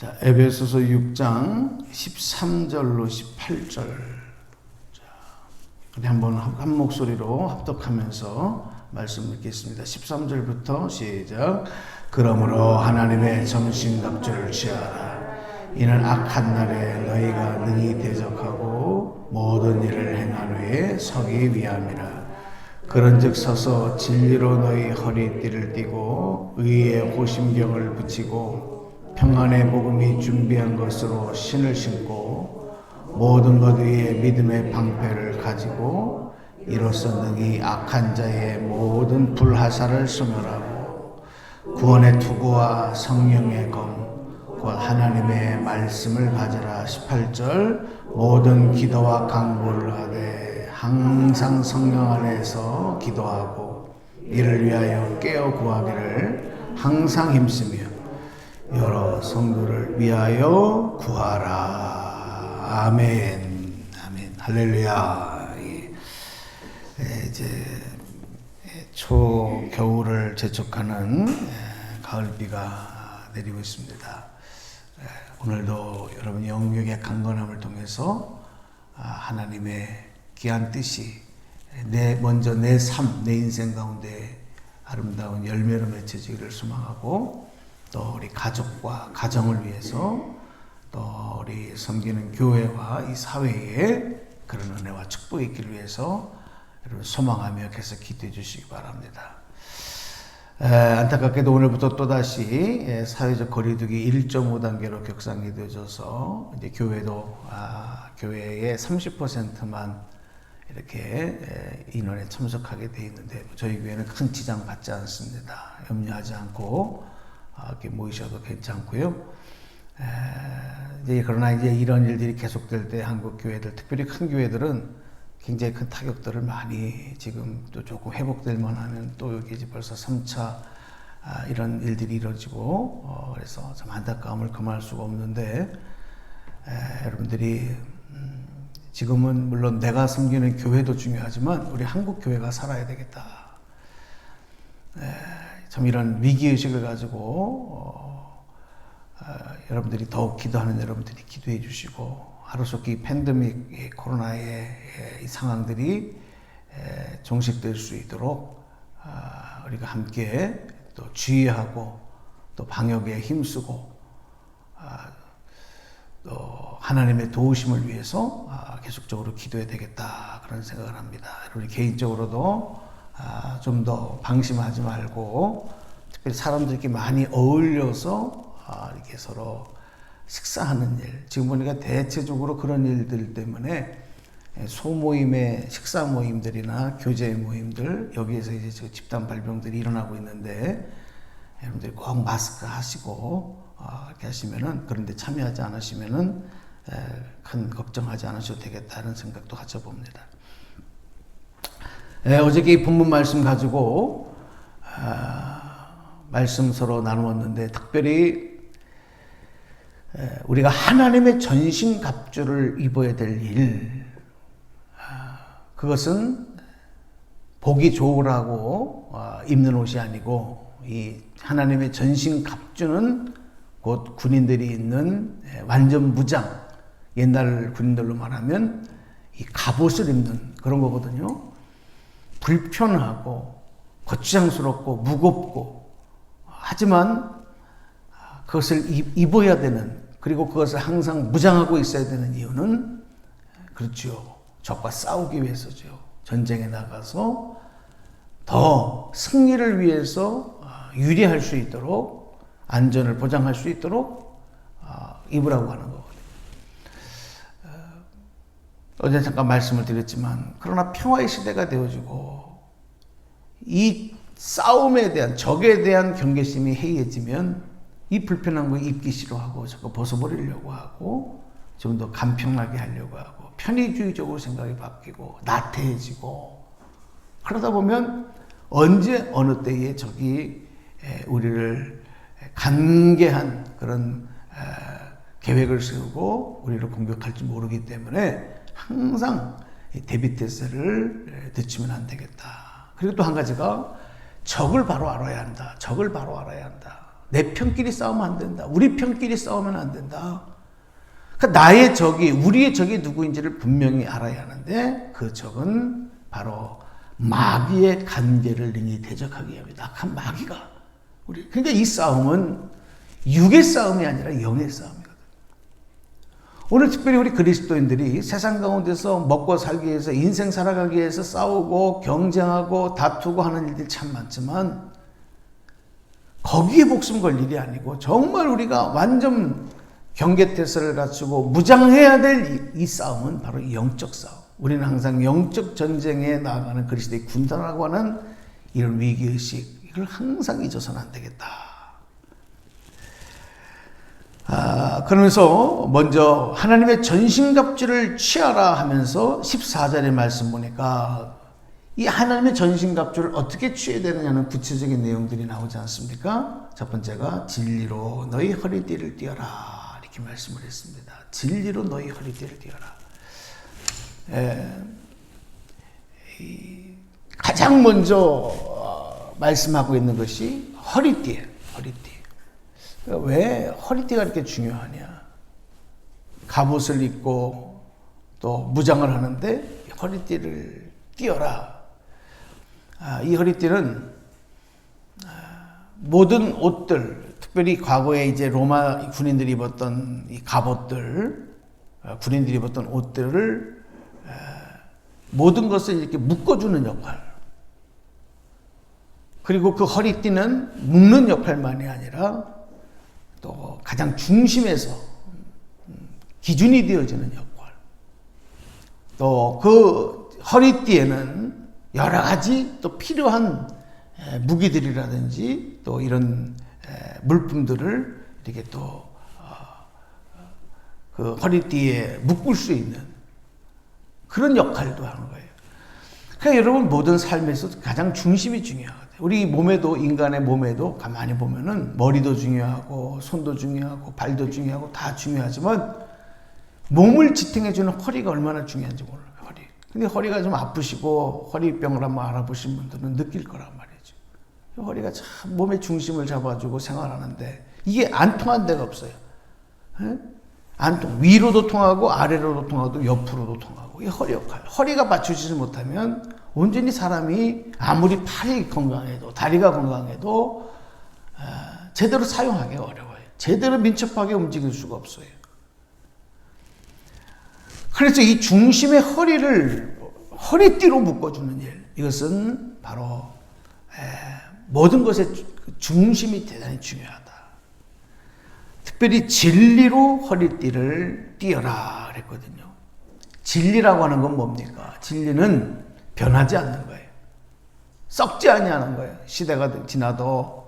자, 에베소서 6장 13절로 18절. 자, 우리 한번 한 목소리로 합독하면서 말씀 읽겠습니다. 13절부터 시작. 그러므로 하나님의 정신갑주를 취하라. 이는 악한 날에 너희가 능히 대적하고 모든 일을 행한 후에 서기 위함이라. 그런즉 서서 진리로 너희 허리띠를 띠고 의의 호심경을 붙이고 평안의 복음이 준비한 것으로 신을 신고 모든 것 위에 믿음의 방패를 가지고 이로써 능히 악한 자의 모든 불하사를 소멸하고 구원의 투구와 성령의 검 곧 하나님의 말씀을 가져라. 18절 모든 기도와 강구를 하되 항상 성령 안에서 기도하고 이를 위하여 깨어 구하기를 항상 힘쓰며 여러 성도를 위하여 구하라. 아멘. 아멘. 할렐루야. 이제 초 겨울을 재촉하는 예, 가을비가 내리고 있습니다. 예, 오늘도 여러분 영육의 강건함을 통해서 아, 하나님의 귀한 뜻이 내 먼저 내 삶, 내 인생 가운데 아름다운 열매로 맺혀지기를 소망하고 또 우리 가족과 가정을 위해서 또 우리 섬기는 교회와 이 사회에 그런 은혜와 축복이 있기를 위해서 여러분 소망하며 계속 기도해 주시기 바랍니다. 에, 안타깝게도 오늘부터 또다시 예, 사회적 거리두기 1.5단계로 격상이 되어져서 이제 교회도 아, 교회의 30%만 이렇게 에, 인원에 참석하게 돼 있는데 저희 교회는 큰 지장 받지 않습니다. 염려하지 않고 아, 이렇게 모이셔도 괜찮고요. 에, 이제 그러나 이제 이런 일들이 계속될 때 한국 교회들, 특별히 큰 교회들은 굉장히 큰 타격들을 많이 지금 또 조금 회복될 만하면 또 여기 이제 벌써 3차 아, 이런 일들이 이루어지고 어, 그래서 참 안타까움을 금할 수가 없는데 에, 여러분들이 음, 지금은 물론 내가 섬기는 교회도 중요하지만 우리 한국 교회가 살아야 되겠다. 에, 참 이런 위기 의식을 가지고 어, 어, 여러분들이 더욱 기도하는 여러분들이 기도해 주시고 하루속히 팬데믹 이 코로나의 예, 이 상황들이 에, 종식될 수 있도록 아, 우리가 함께 또 주의하고 또 방역에 힘쓰고 아, 또 하나님의 도우심을 위해서 아, 계속적으로 기도해야 되겠다 그런 생각을 합니다. 우리 개인적으로도 아, 좀 더 방심하지 말고 특별히 사람들끼리 많이 어울려서 아, 이렇게 서로 식사하는 일 지금 보니까 대체적으로 그런 일들 때문에 소모임의 식사 모임들이나 교제 모임들 여기에서 이제 저 집단 발병들이 일어나고 있는데 여러분들이 꼭 마스크 하시고 어, 이렇게 하시면은 그런데 참여하지 않으시면은 에, 큰 걱정하지 않으셔도 되겠다는 생각도 가져봅니다. 에, 어저께 이 본문 말씀 가지고 아, 말씀 서로 나누었는데 특별히 에, 우리가 하나님의 전신 갑주를 입어야 될 일, 아, 그것은 보기 좋으라고 아, 입는 옷이 아니고 이 하나님의 전신 갑주는 곧 군인들이 있는 에, 완전 무장, 옛날 군인들로 말하면 이 갑옷을 입는 그런 거거든요. 불편하고 거추장스럽고 무겁고 하지만 그것을 입어야 되는 그리고 그것을 항상 무장하고 있어야 되는 이유는 그렇죠. 적과 싸우기 위해서죠. 전쟁에 나가서 더 승리를 위해서 유리할 수 있도록 안전을 보장할 수 있도록 입으라고 하는 거거든요. 어제 잠깐 말씀을 드렸지만 그러나 평화의 시대가 되어지고 이 싸움에 대한 적에 대한 경계심이 해이해지면 이 불편한 거 입기 싫어하고 저거 벗어버리려고 하고 좀 더 간편하게 하려고 하고 편의주의적으로 생각이 바뀌고 나태해지고 그러다 보면 언제 어느 때에 적이 우리를 간계한 그런 계획을 세우고 우리를 공격할지 모르기 때문에 항상 태세를 늦추면 안 되겠다. 그리고 또 한 가지가 적을 바로 알아야 한다. 적을 바로 알아야 한다. 내 편끼리 싸우면 안 된다. 우리 편끼리 싸우면 안 된다. 그러니까 나의 적이 우리의 적이 누구인지를 분명히 알아야 하는데 그 적은 바로 마귀의 관계를 능히 대적하기 위함이다. 악한 마귀가 우리 그러니까 이 싸움은 육의 싸움이 아니라 영의 싸움이거든. 오늘 특별히 우리 그리스도인들이 세상 가운데서 먹고 살기 위해서 인생 살아가기 위해서 싸우고 경쟁하고 다투고 하는 일들이 참 많지만 거기에 목숨 걸 일이 아니고 정말 우리가 완전 경계태세를 갖추고 무장해야 될 이 싸움은 바로 영적 싸움. 우리는 항상 영적 전쟁에 나아가는 그리스도의 군단이라고 하는 이런 위기의식, 이걸 항상 잊어서는 안 되겠다. 아, 그러면서 먼저 하나님의 전신갑주를 취하라 하면서 14절의 말씀 보니까 이 하나님의 전신갑주를 어떻게 취해야 되느냐는 구체적인 내용들이 나오지 않습니까? 첫 번째가 진리로 너희 허리띠를 띄어라 이렇게 말씀을 했습니다. 진리로 너희 허리띠를 띄어라. 에, 가장 먼저 어, 말씀하고 있는 것이 허리띠예요. 허리띠. 왜 허리띠가 이렇게 중요하냐? 갑옷을 입고 또 무장을 하는데 허리띠를 띄어라. 아, 이 허리띠는 아, 모든 옷들, 특별히 과거에 이제 로마 군인들이 입었던 이 갑옷들, 아, 군인들이 입었던 옷들을 모든 것을 이렇게 묶어주는 역할. 그리고 그 허리띠는 묶는 역할만이 아니라 또 가장 중심에서 기준이 되어지는 역할. 또 그 허리띠에는 여러 가지 또 필요한 무기들이라든지 또 이런 물품들을 이렇게 또 그 허리띠에 묶을 수 있는 그런 역할도 하는 거예요. 그러니까 여러분 모든 삶에서 가장 중심이 중요하거든요. 우리 몸에도 인간의 몸에도 가만히 보면은 머리도 중요하고 손도 중요하고 발도 중요하고 다 중요하지만 몸을 지탱해 주는 허리가 얼마나 중요한지 몰라요. 허리. 근데 허리가 좀 아프시고 허리병을 한번 알아보신 분들은 느낄 거란 말이죠. 허리가 참 몸의 중심을 잡아주고 생활하는데 이게 안 통한 데가 없어요. 에? 안 통. 위로도 통하고 아래로도 통하고 옆으로도 통하고 이 허리 역할. 허리가 받쳐주지 못하면 온전히 사람이 아무리 팔이 건강해도 다리가 건강해도 어, 제대로 사용하기 어려워요. 제대로 민첩하게 움직일 수가 없어요. 그래서 이 중심의 허리를 허리띠로 묶어주는 일 이것은 바로 모든 것의 중심이 대단히 중요하다. 특별히 진리로 허리띠를 띄어라 그랬거든요. 진리라고 하는 건 뭡니까? 진리는 변하지 않는 거예요. 썩지 아니하는 거예요. 시대가 지나도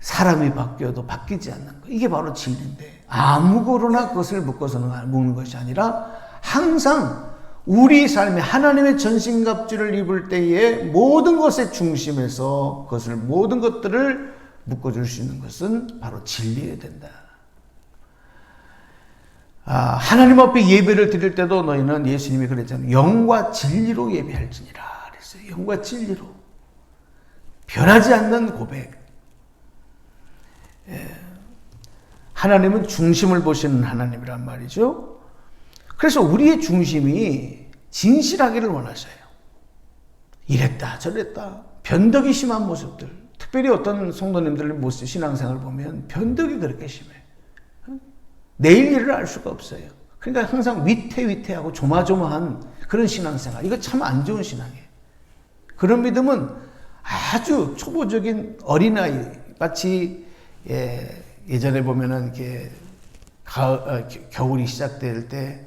사람이 바뀌어도 바뀌지 않는 거. 이게 바로 진리인데 아무거나 그것을 묶어서는 묶는 것이 아니라 항상 우리 삶에 하나님의 전신갑주를 입을 때에 모든 것의 중심에서 그것을 모든 것들을 묶어줄 수 있는 것은 바로 진리여야 된다. 아, 하나님 앞에 예배를 드릴 때도 너희는 예수님이 그랬잖아요. 영과 진리로 예배할지니라. 그랬어요. 영과 진리로. 변하지 않는 고백. 예. 하나님은 중심을 보시는 하나님이란 말이죠. 그래서 우리의 중심이 진실하기를 원하셔요. 이랬다, 저랬다. 변덕이 심한 모습들. 특별히 어떤 성도님들의 모습, 신앙생활 보면 변덕이 그렇게 심해. 내일 일을 알 수가 없어요. 그러니까 항상 위태위태하고 조마조마한 그런 신앙생활. 이거 참 안 좋은 신앙이에요. 그런 믿음은 아주 초보적인 어린아이, 마치, 예, 예전에 보면은 이렇게 가을, 어, 겨울이 시작될 때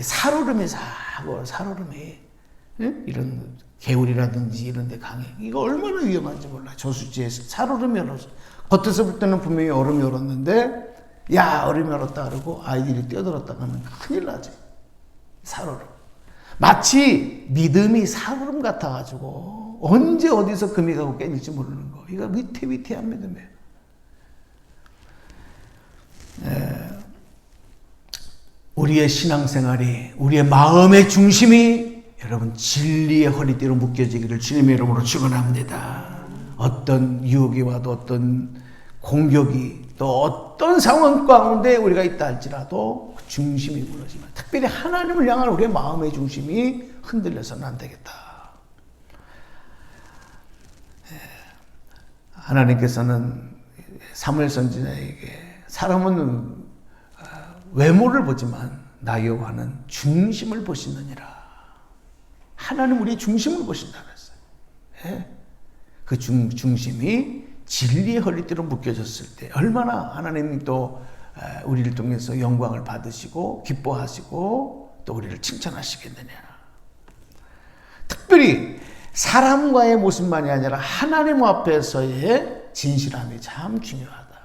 살얼음이 사고, 살얼음이, 예? 이런 개울이라든지 이런 데 강해. 이거 얼마나 위험한지 몰라. 저수지에서 살얼음이 얼었어. 겉에서 볼 때는 분명히 얼음이 얼었는데 야, 얼음이 얼었다 그러고 아이들이 뛰어들었다 하면 큰일 나지. 살얼음. 마치 믿음이 살얼음 같아가지고 언제 어디서 금이 가고 깨질지 모르는 거. 이거 위태위태한 믿음이에요. 에, 우리의 신앙생활이, 우리의 마음의 중심이 여러분 진리의 허리띠로 묶여지기를 주님의 이름으로 축원합니다. 어떤 유혹이 와도 어떤 공격이 또 어떤 상황 가운데 우리가 있다 할지라도 그 중심이 무너지면 특별히 하나님을 향한 우리의 마음의 중심이 흔들려서는 안 되겠다. 예. 하나님께서는 사무엘 선지자에게 사람은 어, 외모를 보지만 나 여호와는 중심을 보시느니라. 하나님 우리의 중심을 보신다 그랬어요. 예? 그 중, 중심이 진리의 허리띠로 묶여졌을 때 얼마나 하나님이 또 에, 우리를 통해서 영광을 받으시고 기뻐하시고 또 우리를 칭찬하시겠느냐. 특별히 사람과의 모습만이 아니라 하나님 앞에서의 진실함이 참 중요하다.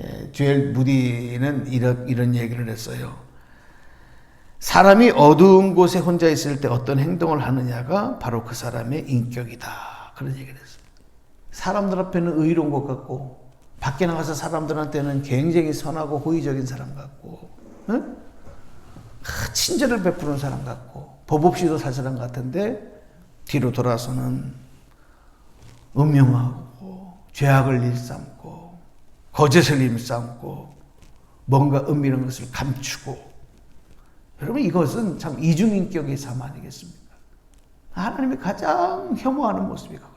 예, 주엘 무디는 이런, 이런 얘기를 했어요. 사람이 어두운 곳에 혼자 있을 때 어떤 행동을 하느냐가 바로 그 사람의 인격이다. 그런 얘기를 했어요. 사람들 앞에는 의로운 것 같고, 밖에 나가서 사람들한테는 굉장히 선하고 호의적인 사람 같고, 응? 아, 친절을 베푸는 사람 같고, 법 없이도 살 사람 같은데, 뒤로 돌아서는 음흉하고, 죄악을 일삼고, 거짓을 일삼고, 뭔가 은밀한 것을 감추고, 여러분 이것은 참 이중인격의 삶 아니겠습니까? 하나님이 가장 혐오하는 모습이 그거예요.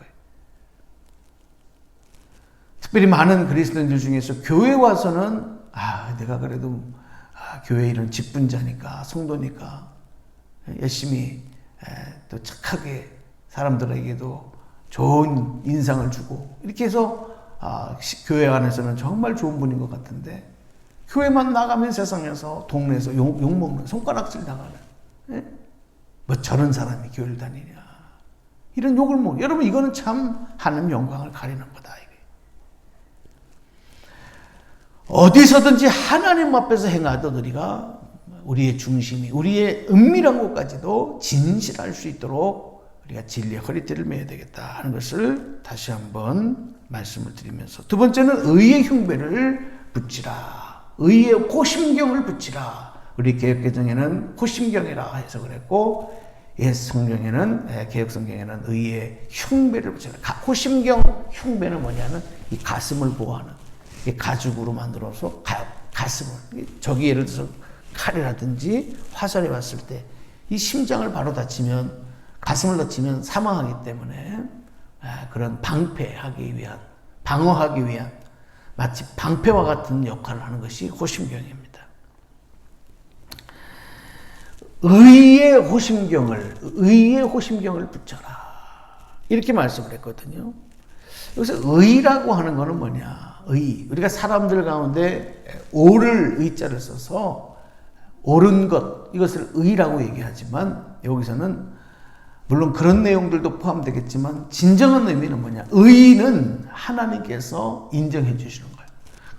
특별히 많은 그리스도인들 중에서 교회 와서는 아 내가 그래도 아, 교회 이런 직분자니까 성도니까 열심히 에, 또 착하게 사람들에게도 좋은 인상을 주고 이렇게 해서 아, 시- 교회 안에서는 정말 좋은 분인 것 같은데 교회만 나가면 세상에서 동네에서 욕, 욕 먹는 손가락질 나가는 예? 뭐 저런 사람이 교회를 다니냐 이런 욕을 먹 여러분 이거는 참 하나님 영광을 가리는 거다 이게. 어디서든지 하나님 앞에서 행하던 우리가 우리의 중심이 우리의 은밀한 곳까지도 진실할 수 있도록 우리가 진리의 허리띠를 매야 되겠다 하는 것을 다시 한번 말씀을 드리면서 두 번째는 의의 흉배를 붙이라. 의의 호심경을 붙이라. 우리 개혁개정에는 호심경이라 해석을 했고 옛 성경에는 예, 개혁 성경에는 의의 흉배를 붙이라. 가- 호심경 흉배는 뭐냐면 이 가슴을 보호하는 이 가죽으로 만들어서 가, 가슴을 저기 예를 들어서 칼이라든지 화살이 왔을 때 이 심장을 바로 다치면 가슴을 다치면 사망하기 때문에 아, 그런 방패하기 위한 방어하기 위한 마치 방패와 같은 역할을 하는 것이 호심경입니다. 의의 호심경을 의의 호심경을 붙여라 이렇게 말씀을 했거든요. 여기서 의라고 하는 것은 뭐냐? 의. 우리가 사람들 가운데 옳을 의자를 써서 옳은 것 이것을 의라고 얘기하지만 여기서는 물론 그런 내용들도 포함되겠지만 진정한 의미는 뭐냐? 의는 하나님께서 인정해 주시는 거예요.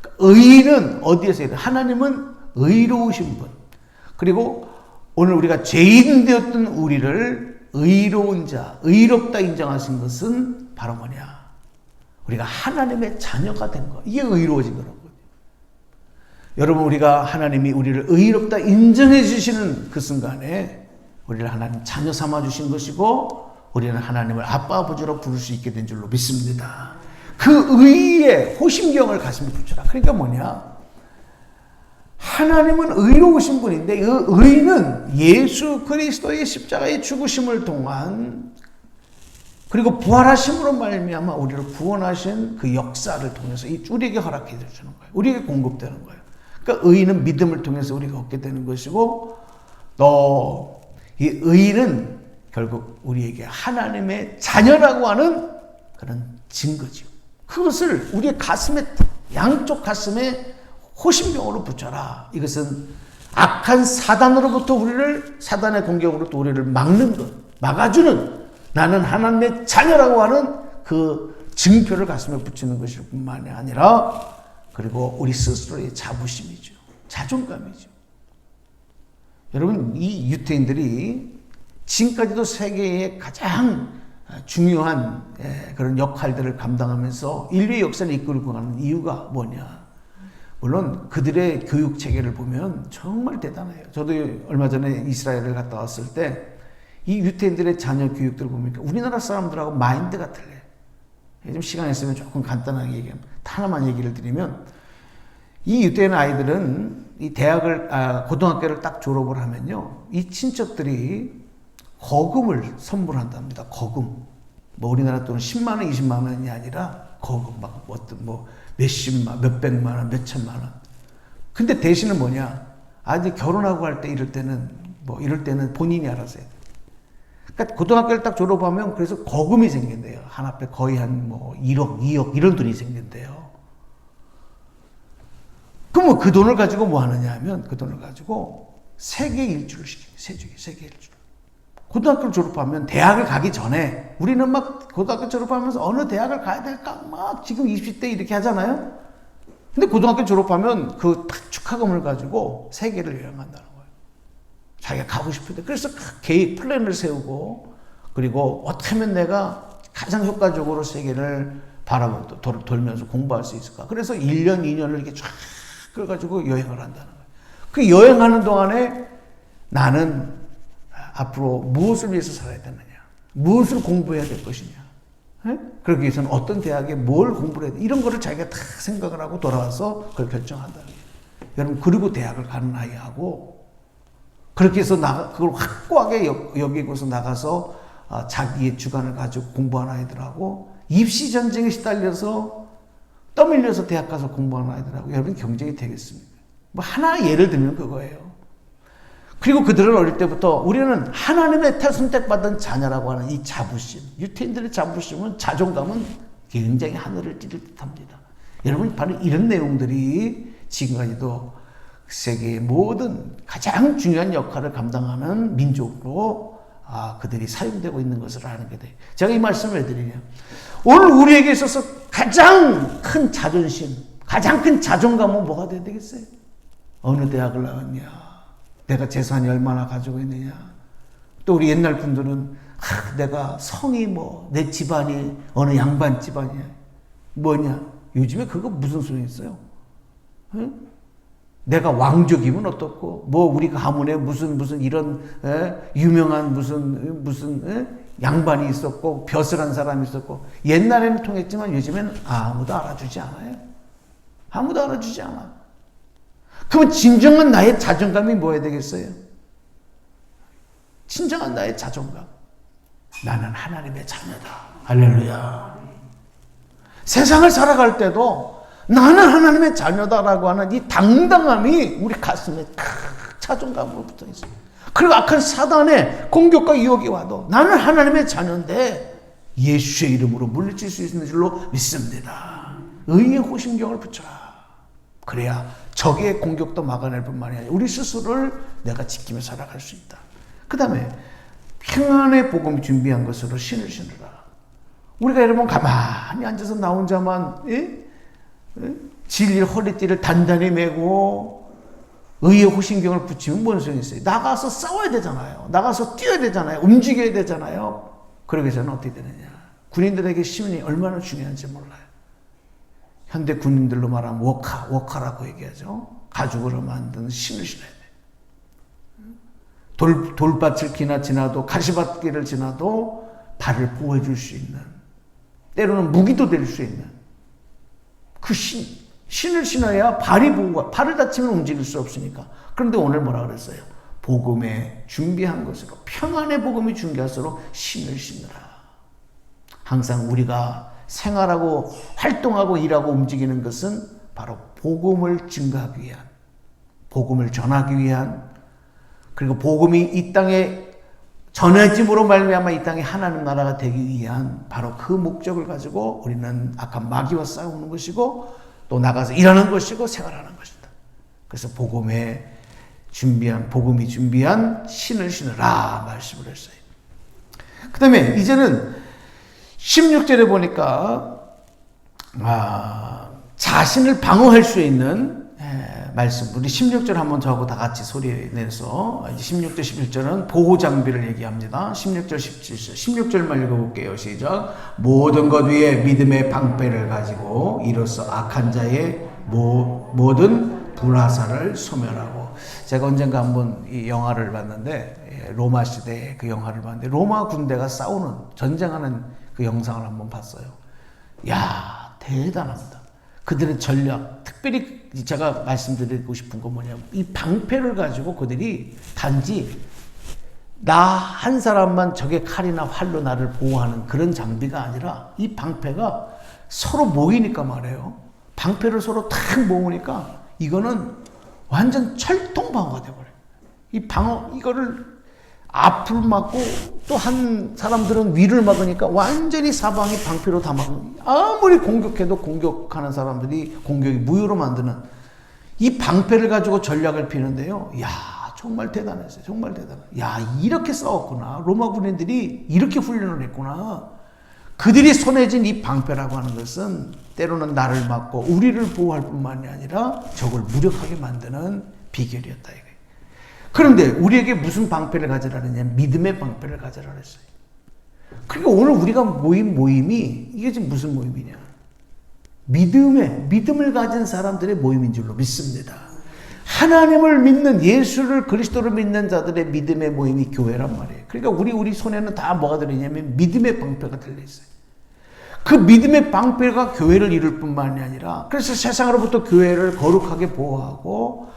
그러니까 의는 어디에서 일어나? 하나님은 의로우신 분. 그리고 오늘 우리가 죄인 되었던 우리를 의로운 자, 의롭다 인정하신 것은 바로 뭐냐? 우리가 하나님의 자녀가 된 거. 이게 의로워진 거라고. 여러분, 우리가 하나님이 우리를 의롭다 인정해 주시는 그 순간에 우리를 하나님 자녀 삼아 주신 것이고, 우리는 하나님을 아빠, 아버지로 부를 수 있게 된 줄로 믿습니다. 그 의의 호심경을 가슴에 붙여라. 그러니까 뭐냐? 하나님은 의로우신 분인데 그 의는 예수 그리스도의 십자가의 죽으심을 통한 그리고 부활하심으로 말미암아 우리를 구원하신 그 역사를 통해서 이 우리에게 허락해 주시는 거예요. 우리에게 공급되는 거예요. 그러니까 의는 믿음을 통해서 우리가 얻게 되는 것이고 또 이 의는 결국 우리에게 하나님의 자녀라고 하는 그런 증거죠. 그것을 우리의 가슴에 양쪽 가슴에 호심병으로 붙여라. 이것은 악한 사단으로부터 우리를 사단의 공격으로부터 우리를 막는 것, 막아주는 나는 하나님의 자녀라고 하는 그 증표를 가슴에 붙이는 것일 뿐만이 아니라 그리고 우리 스스로의 자부심이죠. 자존감이죠. 여러분 이 유태인들이 지금까지도 세계의 가장 중요한 예, 그런 역할들을 감당하면서 인류의 역사를 이끌고 가는 이유가 뭐냐? 물론 그들의 교육 체계를 보면 정말 대단해요. 저도 얼마 전에 이스라엘을 갔다 왔을 때 이 유태인들의 자녀 교육들을 보니까 우리나라 사람들하고 마인드가 틀려요. 좀 시간 있으면 조금 간단하게 얘기하면 하나만 얘기를 드리면 이 유대인 아이들은 이 대학을 아, 고등학교를 딱 졸업을 하면요 이 친척들이 거금을 선물한답니다 거금 뭐 우리나라 돈은 10만 원 20만 원이 아니라 거금 막 어떤 뭐 몇십만 몇백만 원 몇천만 원 근데 대신은 뭐냐 아 이제 결혼하고 할 때 이럴 때는 뭐 이럴 때는 본인이 알아서 해야 돼. 그러니까 고등학교를 딱 졸업하면 그래서 거금이 생긴대요. 한 앞에 거의 한 뭐 1억, 2억 이런 돈이 생긴대요. 그럼 그 돈을 가지고 뭐 하느냐 하면 그 돈을 가지고 세계 일주를 시켜요. 세계, 세계 일주. 고등학교를 졸업하면 대학을 가기 전에 우리는 막 고등학교 졸업하면서 어느 대학을 가야 될까 막 지금 20대 이렇게 하잖아요. 근데 고등학교 졸업하면 그 축하금을 가지고 세계를 여행한다는 거예요. 자기가 가고 싶은데 그래서 계획 플랜을 세우고 그리고 어떻게 하면 내가 가장 효과적으로 세계를 바라보고 돌면서 공부할 수 있을까? 그래서 1년, 2년을 이렇게 쫙 끌어가지고 여행을 한다는 거예요. 그 여행하는 동안에 나는 앞으로 무엇을 위해서 살아야 되느냐? 무엇을 공부해야 될 것이냐? 에? 그러기 위해서는 어떤 대학에 뭘 공부를 해야 돼? 이런 거를 자기가 다 생각을 하고 돌아와서 그걸 결정한다는 거예요. 여러분, 그리고 대학을 가는 아이하고 그렇게 해서 나 그걸 확고하게 여기고서 나가서 아, 자기의 주관을 가지고 공부하는 아이들하고 입시 전쟁에 시달려서 떠밀려서 대학 가서 공부하는 아이들하고 여러분 경쟁이 되겠습니까? 뭐 하나 예를 들면 그거예요. 그리고 그들은 어릴 때부터 우리는 하나님의 선택받은 자녀라고 하는 이 자부심, 유태인들의 자부심은 자존감은 굉장히 하늘을 찌를 듯합니다. 여러분 바로 이런 내용들이 지금까지도 세계의 모든 가장 중요한 역할을 감당하는 민족으로 아, 그들이 사용되고 있는 것을 아는 게 돼. 제가 이 말씀을 왜 드리냐. 오늘 우리에게 있어서 가장 큰 자존심, 가장 큰 자존감은 뭐가 돼야 되겠어요? 어느 대학을 나왔냐? 내가 재산이 얼마나 가지고 있느냐? 또 우리 옛날 분들은 아, 내가 성이 뭐, 내 집안이 어느 양반 집안이야. 뭐냐? 요즘에 그거 무슨 소용이 있어요? 응? 내가 왕족이면 어떻고 뭐 우리 가문에 무슨 무슨 이런 에? 유명한 무슨 무슨 에? 양반이 있었고 벼슬한 사람이 있었고 옛날에는 통했지만 요즘에는 아무도 알아주지 않아요. 아무도 알아주지 않아. 그러면 진정한 나의 자존감이 뭐야 되겠어요? 진정한 나의 자존감. 나는 하나님의 자녀다. 할렐루야. 세상을 살아갈 때도 나는 하나님의 자녀다라고 하는 이 당당함이 우리 가슴에 자존감으로 붙어 있어요. 그리고 악한 사단의 공격과 유혹이 와도 나는 하나님의 자녀인데 예수의 이름으로 물리칠 수 있는 줄로 믿습니다. 의의 호심경을 붙여라. 그래야 적의 공격도 막아낼 뿐만이 아니라 우리 스스로를 내가 지키며 살아갈 수 있다. 그 다음에 평안의 복음 준비한 것으로 신을 신으라. 우리가 여러분 가만히 앉아서 나 혼자만 예? 진리의 허리띠를 단단히 메고 의의 호신경을 붙이면 뭔 소용이 있어요? 나가서 싸워야 되잖아요. 나가서 뛰어야 되잖아요. 움직여야 되잖아요. 그러기 위해서는 어떻게 되느냐. 군인들에게 시민이 얼마나 중요한지 몰라요. 현대 군인들로 말하면 워카, 워카라고 얘기하죠. 가죽으로 만든 신을 신어야 돼. 돌, 돌밭을 기나 지나도, 가시밭길을 지나도 발을 보호해줄 수 있는, 때로는 무기도 될 수 있는, 그 신, 신을 신어야 발이 보고 발을 다치면 움직일 수 없으니까. 그런데 오늘 뭐라 그랬어요? 복음에 준비한 것으로 평안의 복음이 준비할수록 신을 신으라. 항상 우리가 생활하고 활동하고 일하고 움직이는 것은 바로 복음을 증가하기 위한 복음을 전하기 위한 그리고 복음이 이 땅에 전해짐으로 말미암아 이 땅에 하나님 나라가 되기 위한 바로 그 목적을 가지고 우리는 악한 마귀와 싸우는 것이고 또 나가서 일하는 것이고 생활하는 것이다. 그래서 복음에 준비한 복음이 준비한 신을 신으라 말씀을 했어요. 그다음에 이제는 16절에 보니까 아, 자신을 방어할 수 있는 말씀. 우리 16절 한번 저하고 다 같이 소리 내서 16절 11절은 보호 장비를 얘기합니다. 16절 17절 16절만 읽어볼게요. 시작. 모든 것 위에 믿음의 방패를 가지고 이로써 악한 자의 모, 모든 불화살을 소멸하고 제가 언젠가 한번 이 영화를 봤는데 예, 로마 시대의 그 영화를 봤는데 로마 군대가 싸우는 전쟁하는 그 영상을 한번 봤어요. 야 대단합니다. 그들의 전략, 특별히 제가 말씀드리고 싶은 건 뭐냐면 이 방패를 가지고 그들이 단지 나 한 사람만 적의 칼이나 활로 나를 보호하는 그런 장비가 아니라 이 방패가 서로 모이니까 말이에요. 방패를 서로 탁 모으니까 이거는 완전 철통 방어가 돼버려요. 이 방어, 이거를 앞을 막고 또 한 사람들은 위를 막으니까 완전히 사방이 방패로 다 막는 아무리 공격해도 공격하는 사람들이 공격이 무효로 만드는 이 방패를 가지고 전략을 피는데요. 야 정말 대단했어요. 정말 대단해. 야 이렇게 싸웠구나. 로마 군인들이 이렇게 훈련을 했구나. 그들이 손에 쥔 이 방패라고 하는 것은 때로는 나를 막고 우리를 보호할 뿐만이 아니라 적을 무력하게 만드는 비결이었다. 그런데 우리에게 무슨 방패를 가져라 그랬냐? 믿음의 방패를 가져라 그랬어요. 그러니까 오늘 우리가 모인 모임이 이게 지금 무슨 모임이냐? 믿음의 믿음을 가진 사람들의 모임인 줄로 믿습니다. 하나님을 믿는 예수를 그리스도를 믿는 자들의 믿음의 모임이 교회란 말이에요. 그러니까 우리 우리 손에는 다 뭐가 들어있냐면 믿음의 방패가 들려 있어요. 그 믿음의 방패가 교회를 이룰 뿐만이 아니라 그래서 세상으로부터 교회를 거룩하게 보호하고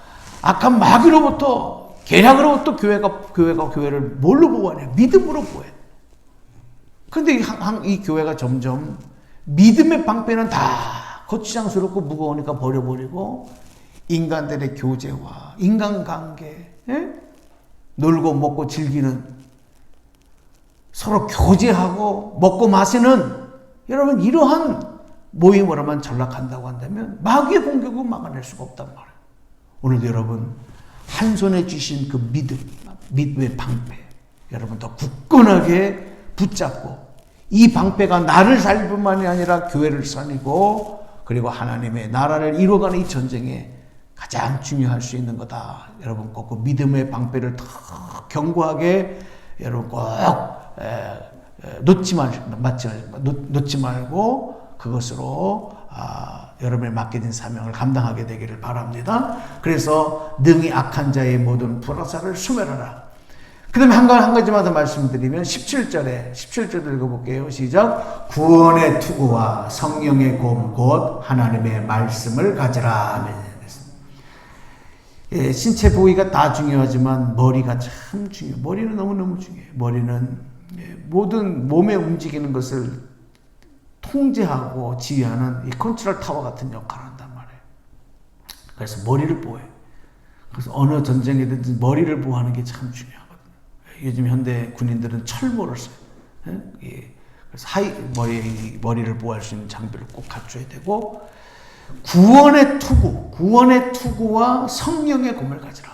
악한 마귀로부터 계략으로부터 교회가 교회가 교회를 뭘로 보호하냐? 믿음으로 보호해. 근데 이, 한- 이 교회가 점점 믿음의 방패는 다 거치장스럽고 무거우니까 버려버리고 인간들의 교제와 인간관계, 예? 놀고 먹고 즐기는 서로 교제하고 먹고 마시는 여러분 이러한 모임으로만 전락한다고 한다면 마귀의 공격은 막아낼 수가 없단 말이에요. 오늘도 여러분 한 손에 쥐신 그 믿음, 믿음의 방패 여러분 더 굳건하게 붙잡고 이 방패가 나를 살릴 뿐만이 아니라 교회를 살리고 그리고 하나님의 나라를 이루어가는 이 전쟁에 가장 중요할 수 있는 거다. 여러분 꼭 그 믿음의 방패를 더 견고하게 여러분 꼭 놓지 말, 놓지 말고 그것으로 아, 여러분의 맡겨진 사명을 감당하게 되기를 바랍니다. 그래서 능히 악한 자의 모든 불화사를 수멸하라. 그 다음에 한, 가- 한 가지만 더 말씀드리면 17절에 17절 읽어볼게요. 시작. 구원의 투구와 성령의 곰, 곧 하나님의 말씀을. 아멘. 예, 신체 부위가 다 중요하지만 머리가 참 중요해요. 머리는 너무너무 중요해요. 머리는 예, 모든 몸에 움직이는 것을 통제하고 지휘하는 이 컨트롤 타워 같은 역할을 한단 말이에요. 그래서 머리를 보호해. 그래서 어느 전쟁이든지 머리를 보호하는 게 참 중요하거든요. 요즘 현대 군인들은 철모를 써요. 예? 예. 그래서 하이 머리 머리를 보호할 수 있는 장비를 꼭 갖춰야 되고 구원의 투구, 구원의 투구와 성령의 검을 가지라.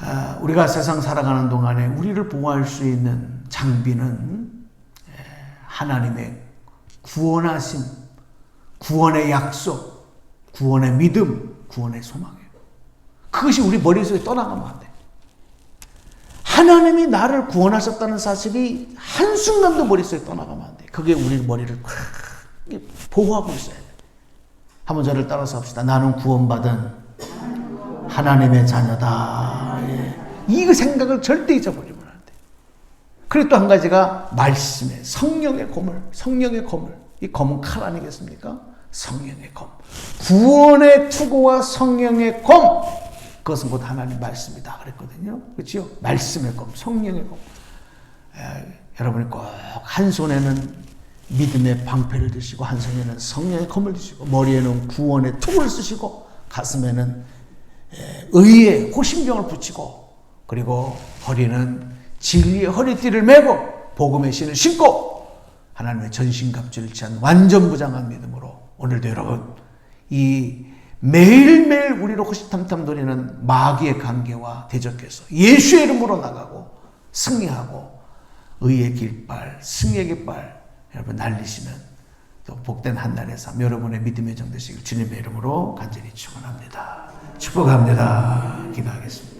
아, 우리가 세상 살아가는 동안에 우리를 보호할 수 있는 장비는 에, 하나님의 구원하심, 구원의 약속, 구원의 믿음, 구원의 소망이에요. 그것이 우리 머릿속에 떠나가면 안 돼. 하나님이 나를 구원하셨다는 사실이 한순간도 머릿속에 떠나가면 안 돼. 그게 우리 머리를 크게 보호하고 있어야 돼. 한번 저를 따라서 합시다. 나는 구원받은 하나님의 자녀다. 예. 이 생각을 절대 돼. 그리고 또 한 가지가 말씀의 성령의 검을, 성령의 검을. 이 검은 칼 아니겠습니까? 성령의 검. 구원의 투구와 성령의 검. 그것은 곧 하나님 말씀이다 그랬거든요. 그렇죠? 말씀의 검, 성령의 검. 에, 여러분이 꼭 한 손에는 믿음의 방패를 드시고 한 손에는 성령의 검을 드시고 머리에는 구원의 톱을 쓰시고 가슴에는 에, 의의 호심병을 붙이고 그리고 허리는 진리의 허리띠를 메고 복음의 신을 신고 하나님의 전신갑주를 취한 완전 부장한 믿음으로 오늘도 여러분 이 매일매일 우리를 호시탐탐 노리는 마귀의 관계와 대적해서 예수의 이름으로 나가고 승리하고 의의 길발, 승리의 길발 여러분 날리시는 또 복된 한 날의 삶 여러분의 믿음의 정 되시길 주님의 이름으로 간절히 축원합니다. 축복합니다. 기도하겠습니다.